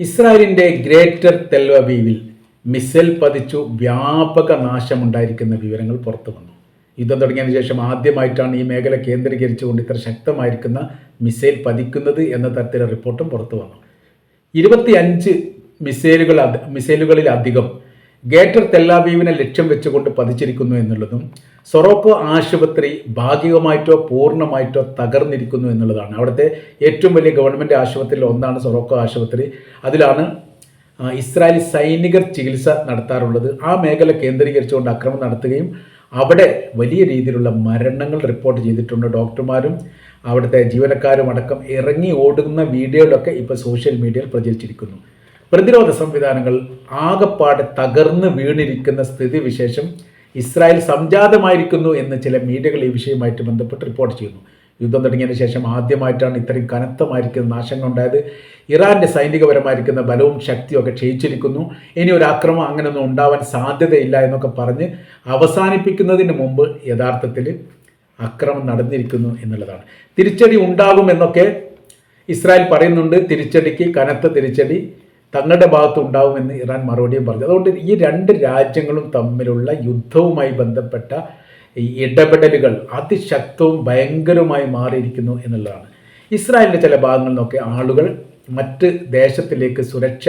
ഇസ്രായേലിന്റെ greater തെൽവബീവിൽ missile പതിച്ചു വ്യാപക നാശമുണ്ടായിരിക്കുന്ന വിവരങ്ങൾ പുറത്തു വന്നു. യുദ്ധം തുടങ്ങിയതിന് ശേഷം ആദ്യമായിട്ടാണ് ഈ മേഖല കേന്ദ്രീകരിച്ചുകൊണ്ട് ഇത്ര ശക്തമായിരിക്കുന്ന മിസൈൽ പതിക്കുന്നത് എന്ന തരത്തിലെ റിപ്പോർട്ടും പുറത്തു വന്നു. ഇരുപത്തിയഞ്ച് മിസൈലുകൾ മിസൈലുകളിലധികം ഗേറ്റർ തെല്ലാബീവിനെ ലക്ഷ്യം വെച്ചുകൊണ്ട് പതിച്ചിരിക്കുന്നു എന്നുള്ളതും സൊറോക്കോ ആശുപത്രി ഭാഗികമായിട്ടോ പൂർണമായിട്ടോ തകർന്നിരിക്കുന്നു എന്നുള്ളതാണ്. അവിടുത്തെ ഏറ്റവും വലിയ ഗവൺമെന്റ് ആശുപത്രിയിൽ ഒന്നാണ് സൊറോക്കോ ആശുപത്രി. അതിലാണ് ഇസ്രായേലി സൈനികർ ചികിത്സ നടത്താറുള്ളത്. ആ മേഖല കേന്ദ്രീകരിച്ചുകൊണ്ട് അക്രമം നടത്തുകയും അവിടെ വലിയ രീതിയിലുള്ള മരണങ്ങൾ റിപ്പോർട്ട് ചെയ്തിട്ടുണ്ട് ഡോക്ടർമാരും അവിടുത്തെ ജീവനക്കാരും അടക്കം ഇറങ്ങി ഓടുന്ന വീഡിയോകളൊക്കെ ഇപ്പോൾ സോഷ്യൽ മീഡിയയിൽ പ്രചരിച്ചിരിക്കുന്നു. പ്രതിരോധ സംവിധാനങ്ങൾ ആകപ്പാടെ തകർന്ന് വീണിരിക്കുന്ന സ്ഥിതിവിശേഷം ഇസ്രായേൽ സംജാതമായിരിക്കുന്നു എന്ന് ചില മീഡിയകൾ ഈ വിഷയവുമായിട്ട് ബന്ധപ്പെട്ട് റിപ്പോർട്ട് ചെയ്യുന്നു. യുദ്ധം തുടങ്ങിയതിന് ശേഷം ആദ്യമായിട്ടാണ് ഇത്രയും കനത്തമായിരിക്കുന്ന നാശങ്ങൾ ഉണ്ടായത്. ഇറാന്റെ സൈനികപരമായിരിക്കുന്ന ബലവും ശക്തിയും ഒക്കെ ക്ഷയിച്ചിരിക്കുന്നു. ഇനി ഒരു ആക്രമണം അങ്ങനെയൊന്നും ഉണ്ടാവാൻ സാധ്യതയില്ല എന്നൊക്കെ പറഞ്ഞ് അവസാനിപ്പിക്കുന്നതിന് മുമ്പ് യഥാർത്ഥത്തിൽ അക്രമം നടന്നിരിക്കുന്നു എന്നുള്ളതാണ്. തിരിച്ചടി ഉണ്ടാകുമെന്നൊക്കെ ഇസ്രായേൽ പറയുന്നുണ്ട്. തിരിച്ചടിക്ക് കനത്ത തിരിച്ചടി. തങ്ങളുടെ ഭാഗത്ത് ഉണ്ടാവുമെന്ന് ഇറാൻ മറുപടിയും പറഞ്ഞു. അതുകൊണ്ട് ഈ രണ്ട് രാജ്യങ്ങളും തമ്മിലുള്ള യുദ്ധവുമായി ബന്ധപ്പെട്ട ഇടപെടലുകൾ അതിശക്തവും ഭയങ്കരവുമായി മാറിയിരിക്കുന്നു എന്നുള്ളതാണ്. ഇസ്രായേലിന്റെ ചില ഭാഗങ്ങളിൽ നിന്നൊക്കെ ആളുകൾ മറ്റ് ദേശത്തിലേക്ക് സുരക്ഷ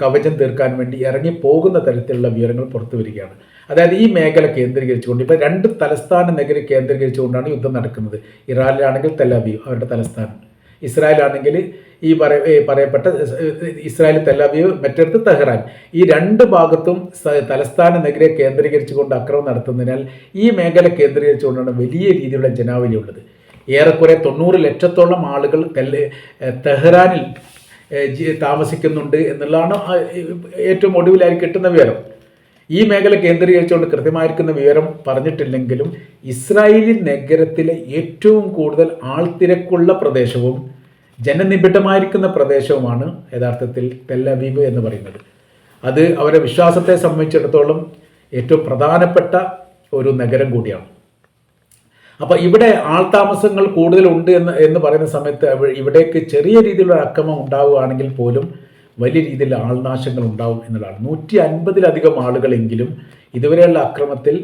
കവചം തീർക്കാൻ വേണ്ടി ഇറങ്ങി പോകുന്ന തരത്തിലുള്ള വിവരങ്ങൾ പുറത്തു വരികയാണ്. അതായത് ഈ മേഖല കേന്ദ്രീകരിച്ചുകൊണ്ട് ഇപ്പോൾ രണ്ട് തലസ്ഥാന നഗരി കേന്ദ്രീകരിച്ചുകൊണ്ടാണ് യുദ്ധം നടക്കുന്നത്. ഇറാനിലാണെങ്കിൽ തെലാബിയും അവരുടെ തലസ്ഥാനം. ഇസ്രായേലാണെങ്കിൽ ഈ പറയ പറയപ്പെട്ട ഇസ്രായേൽ തെല്ലാവീവ് മറ്റടുത്ത് തെഹ്റാൻ. ഈ രണ്ട് ഭാഗത്തും തലസ്ഥാന നഗരിയെ കേന്ദ്രീകരിച്ചുകൊണ്ട് അക്രമം നടത്തുന്നതിനാൽ ഈ മേഖല കേന്ദ്രീകരിച്ചുകൊണ്ടാണ് വലിയ രീതിയിലുള്ള ജനാവലി ഉള്ളത് ഏറെക്കുറെ തൊണ്ണൂറ് ലക്ഷത്തോളം ആളുകൾ തെല്ല തെഹ്റാനിൽ താമസിക്കുന്നുണ്ട് എന്നുള്ളതാണ് ഏറ്റവും ഒടുവിലായി കിട്ടുന്ന വിവരം. ഈ മേഖല കേന്ദ്രീകരിച്ചുകൊണ്ട് കൃത്യമായിരിക്കുന്ന വിവരം പറഞ്ഞിട്ടില്ലെങ്കിലും ഇസ്രായേലി നഗരത്തിലെ ഏറ്റവും കൂടുതൽ ആൾത്തിരക്കുള്ള പ്രദേശവും ജനനിബിഡമായിരിക്കുന്ന പ്രദേശവുമാണ് യഥാർത്ഥത്തിൽ തെല്ലവീബ് എന്ന് പറയുന്നത്. അത് അവരുടെ വിശ്വാസത്തെ സംബന്ധിച്ചിടത്തോളം ഏറ്റവും പ്രധാനപ്പെട്ട ഒരു നഗരം കൂടിയാണ്. അപ്പോൾ ഇവിടെ ആൾതാമസങ്ങൾ കൂടുതലുണ്ട് എന്ന് എന്ന് പറയുന്ന സമയത്ത് ഇവിടേക്ക് ചെറിയ രീതിയിലുള്ള അക്രമം ഉണ്ടാവുകയാണെങ്കിൽ പോലും വലിയ രീതിയിൽ ആൾനാശങ്ങൾ ഉണ്ടാവും എന്നുള്ളതാണ്. നൂറ്റി അൻപതിലധികം ആളുകളെങ്കിലും ഇതുവരെയുള്ള അക്രമത്തിൽ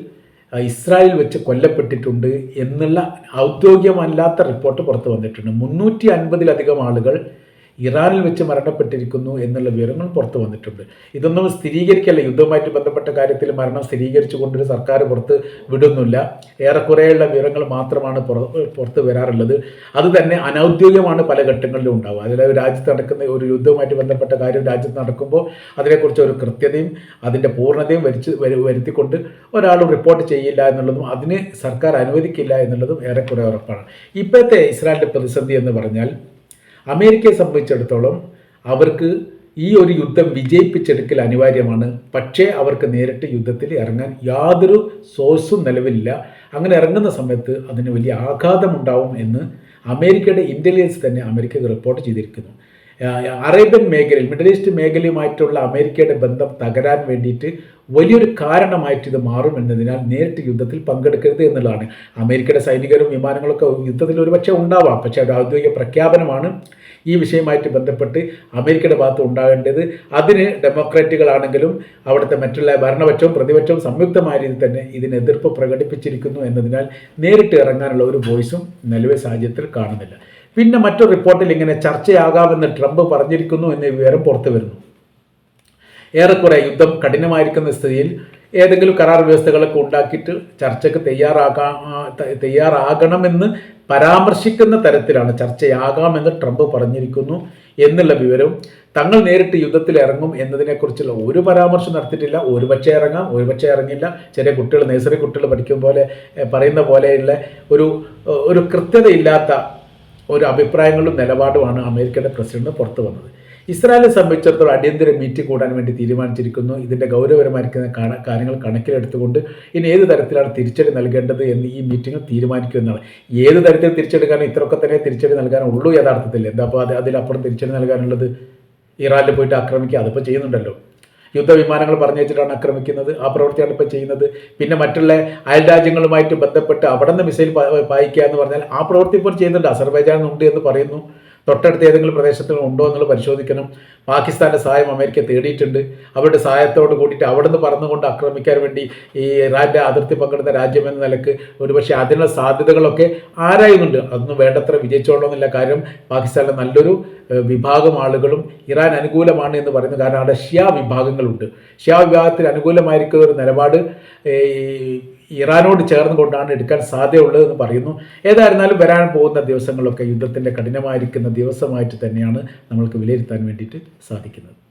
ഇസ്രായേൽ വെച്ച് കൊല്ലപ്പെട്ടിട്ടുണ്ട് എന്നുള്ള ഔദ്യോഗികമല്ലാത്ത റിപ്പോർട്ട് പുറത്തു വന്നിട്ടുണ്ട്. മുന്നൂറ്റി അൻപതിലധികം ആളുകൾ ഇറാനിൽ വെച്ച് മരണപ്പെട്ടിരിക്കുന്നു എന്നുള്ള വിവരങ്ങൾ പുറത്തു വന്നിട്ടുണ്ട്. ഇതൊന്നും സ്ഥിരീകരിക്കല്ല. യുദ്ധവുമായിട്ട് ബന്ധപ്പെട്ട കാര്യത്തിൽ മരണം സ്ഥിരീകരിച്ചു കൊണ്ടൊരു സർക്കാർ പുറത്ത് വിടുന്നില്ല. ഏറെക്കുറെയുള്ള വിവരങ്ങൾ മാത്രമാണ് പുറ- പുറത്ത് വരാറുള്ളത്. അത് തന്നെ അനൗദ്യോഗികമാണ് പല ഘട്ടങ്ങളിലും ഉണ്ടാവുക. അതിൽ രാജ്യത്ത് നടക്കുന്ന ഒരു യുദ്ധവുമായിട്ട് ബന്ധപ്പെട്ട കാര്യം രാജ്യത്ത് നടക്കുമ്പോൾ അതിനെക്കുറിച്ച് ഒരു കൃത്യതയും അതിന്റെ പൂർണതയും വരിച്ച് വരു- വരുത്തിക്കൊണ്ട് ഒരാളും റിപ്പോർട്ട് ചെയ്യില്ല എന്നുള്ളതും അതിന് സർക്കാർ അനുവദിക്കില്ല എന്നുള്ളതും ഏറെക്കുറെ ഉറപ്പാണ്. ഇപ്പോഴത്തെ ഇസ്രായേലിന്റെ പ്രതിസന്ധി എന്ന് പറഞ്ഞാൽ അമേരിക്കയെ സംബന്ധിച്ചിടത്തോളം അവർക്ക് ഈ ഒരു യുദ്ധം വിജയിപ്പിച്ചെടുക്കൽ അനിവാര്യമാണ്. പക്ഷേ അവർക്ക് നേരിട്ട് യുദ്ധത്തിൽ ഇറങ്ങാൻ യാതൊരു സോഴ്സും നിലവിലില്ല. അങ്ങനെ ഇറങ്ങുന്ന സമയത്ത് അതിന് വലിയ ആഘാതമുണ്ടാവും എന്ന് അമേരിക്കയുടെ ഇന്റലിജൻസ് തന്നെ അമേരിക്ക റിപ്പോർട്ട് ചെയ്തിരിക്കുന്നു. അറേബ്യൻ മേഖലയിൽ മിഡിൽ ഈസ്റ്റ് മേഖലയുമായിട്ടുള്ള അമേരിക്കയുടെ ബന്ധം തകരാൻ വേണ്ടിയിട്ട് വലിയൊരു കാരണമായിട്ട് ഇത് മാറും എന്നതിനാൽ നേരിട്ട് യുദ്ധത്തിൽ പങ്കെടുക്കരുത് എന്നുള്ളതാണ്. അമേരിക്കയുടെ സൈനികരും വിമാനങ്ങളൊക്കെ യുദ്ധത്തിൽ ഒരുപക്ഷെ ഉണ്ടാവാം പക്ഷേ ഒരു ഔദ്യോഗിക പ്രഖ്യാപനമാണ്. ഈ വിഷയമായിട്ട് ബന്ധപ്പെട്ട് അമേരിക്കയുടെ ഭാഗത്ത് ഉണ്ടാകേണ്ടത് അതിന് ഡെമോക്രാറ്റുകളാണെങ്കിലും അവിടുത്തെ മറ്റുള്ള ഭരണപക്ഷവും പ്രതിപക്ഷവും സംയുക്തമായ രീതിയിൽ തന്നെ ഇതിന് എതിർപ്പ് പ്രകടിപ്പിച്ചിരിക്കുന്നു എന്നതിനാൽ നേരിട്ട് ഇറങ്ങാനുള്ള ഒരു വോയിസും നിലവിലെ സാഹചര്യത്തിൽ കാണുന്നില്ല. പിന്നെ മറ്റൊരു റിപ്പോർട്ടിൽ ഇങ്ങനെ ചർച്ചയാകാമെന്ന് ട്രംപ് പറഞ്ഞിരിക്കുന്നു എന്ന വിവരം പുറത്തു വരുന്നു. ഏറെക്കുറെ യുദ്ധം കഠിനമായിരിക്കുന്ന സ്ഥിതിയിൽ ഏതെങ്കിലും കരാർ വ്യവസ്ഥകളൊക്കെ ഉണ്ടാക്കിയിട്ട് ചർച്ചയ്ക്ക് തയ്യാറാകാ തയ്യാറാകണമെന്ന് പരാമർശിക്കുന്ന തരത്തിലാണ് ചർച്ചയാകാമെന്ന് ട്രംപ് പറഞ്ഞിരിക്കുന്നു എന്നുള്ള വിവരവും തങ്ങൾ നേരിട്ട് യുദ്ധത്തിൽ ഇറങ്ങും എന്നതിനെക്കുറിച്ചുള്ള ഒരു പരാമർശം നടത്തിയിട്ടില്ല. ഒരുപക്ഷെ ഇറങ്ങാം ഒരുപക്ഷെ ഇറങ്ങില്ല. ചെറിയ കുട്ടികൾ നേഴ്സറി കുട്ടികൾ പഠിക്കും പോലെ പറയുന്ന പോലെയുള്ള ഒരു ഒരു കൃത്യതയില്ലാത്ത ഒരു അഭിപ്രായങ്ങളും നിലപാടുമാണ് അമേരിക്കയുടെ പ്രസിഡന്റ് പുറത്തു വന്നത്. ഇസ്രായേലിനെ സംബന്ധിച്ചിടത്തോളം അടിയന്തര മീറ്റിംഗ് കൂടാൻ വേണ്ടി തീരുമാനിച്ചിരിക്കുന്നു. ഇതിന്റെ ഗൗരവപരമായിരിക്കുന്ന കാര്യങ്ങൾ കണക്കിലെടുത്തുകൊണ്ട് ഇനി ഏത് തരത്തിലാണ് തിരിച്ചടി നൽകേണ്ടത് എന്ന് ഈ മീറ്റിംഗ് തീരുമാനിക്കുമെന്നാണ് ഏത് തരത്തിൽ തിരിച്ചെടുക്കാനും ഇത്രയൊക്കെ തന്നെ തിരിച്ചടി നൽകാനുള്ളൂ യഥാർത്ഥത്തിൽ. എന്താ അപ്പോൾ അത് അതിലപ്പുറം തിരിച്ചടി നൽകാനുള്ളത്? ഇറാനിൽ പോയിട്ട് ആക്രമിക്കുക അതിപ്പോൾ ചെയ്യുന്നുണ്ടല്ലോ. യുദ്ധവിമാനങ്ങൾ പറഞ്ഞു വെച്ചിട്ടാണ് ആക്രമിക്കുന്നത്. ആ പ്രവൃത്തിയാണ് ഇപ്പോൾ ചെയ്യുന്നത്. പിന്നെ മറ്റുള്ള അയൽ രാജ്യങ്ങളുമായിട്ട് ബന്ധപ്പെട്ട് അവിടെ നിന്ന് മിസൈൽ പായിക്കുക എന്ന് പറഞ്ഞാൽ ആ പ്രവൃത്തി ഇപ്പോൾ ചെയ്യുന്നുണ്ട്. അസർബൈജാൻ ഉണ്ട് എന്ന് പറയുന്നു. തൊട്ടടുത്ത് ഏതെങ്കിലും പ്രദേശത്തിൽ ഉണ്ടോ എന്നുള്ളത് പരിശോധിക്കണം. പാകിസ്ഥാന്റെ സഹായം അമേരിക്ക തേടിയിട്ടുണ്ട്. അവരുടെ സഹായത്തോട് കൂടിയിട്ട് അവിടെ നിന്ന് പറന്നുകൊണ്ട് ആക്രമിക്കാൻ വേണ്ടി ഈ ഇറാന്റെ അതിർത്തി പങ്കിടുന്ന രാജ്യം എന്ന നിലയ്ക്ക് ഒരുപക്ഷെ അതിനുള്ള സാധ്യതകളൊക്കെ ആരായുന്നുണ്ട്? അതൊന്നും വേണ്ടത്ര വിജയിച്ചോളണമെന്നില്ല. കാര്യം പാകിസ്ഥാനിലെ നല്ലൊരു വിഭാഗം ആളുകളും ഇറാൻ അനുകൂലമാണ് എന്ന് പറയുന്നത് കാരണം അവിടെ ഷിയ വിഭാഗങ്ങളുണ്ട്. ഷിയ വിഭാഗത്തിന് അനുകൂലമായിരിക്കുന്ന ഒരു നിലപാട് ഇറാനോട് ചേർന്ന് കൊണ്ടാണ് എടുക്കാൻ സാധ്യതയുള്ളതെന്ന് പറയുന്നു. ഏതായിരുന്നാലും വരാൻ പോകുന്ന ദിവസങ്ങളൊക്കെ യുദ്ധത്തിന്റെ കഠിനമായിരിക്കുന്ന ദിവസമായിട്ട് തന്നെയാണ് നമ്മൾക്ക് വിലയിരുത്താൻ വേണ്ടിയിട്ട് സാധിക്കുന്നത്.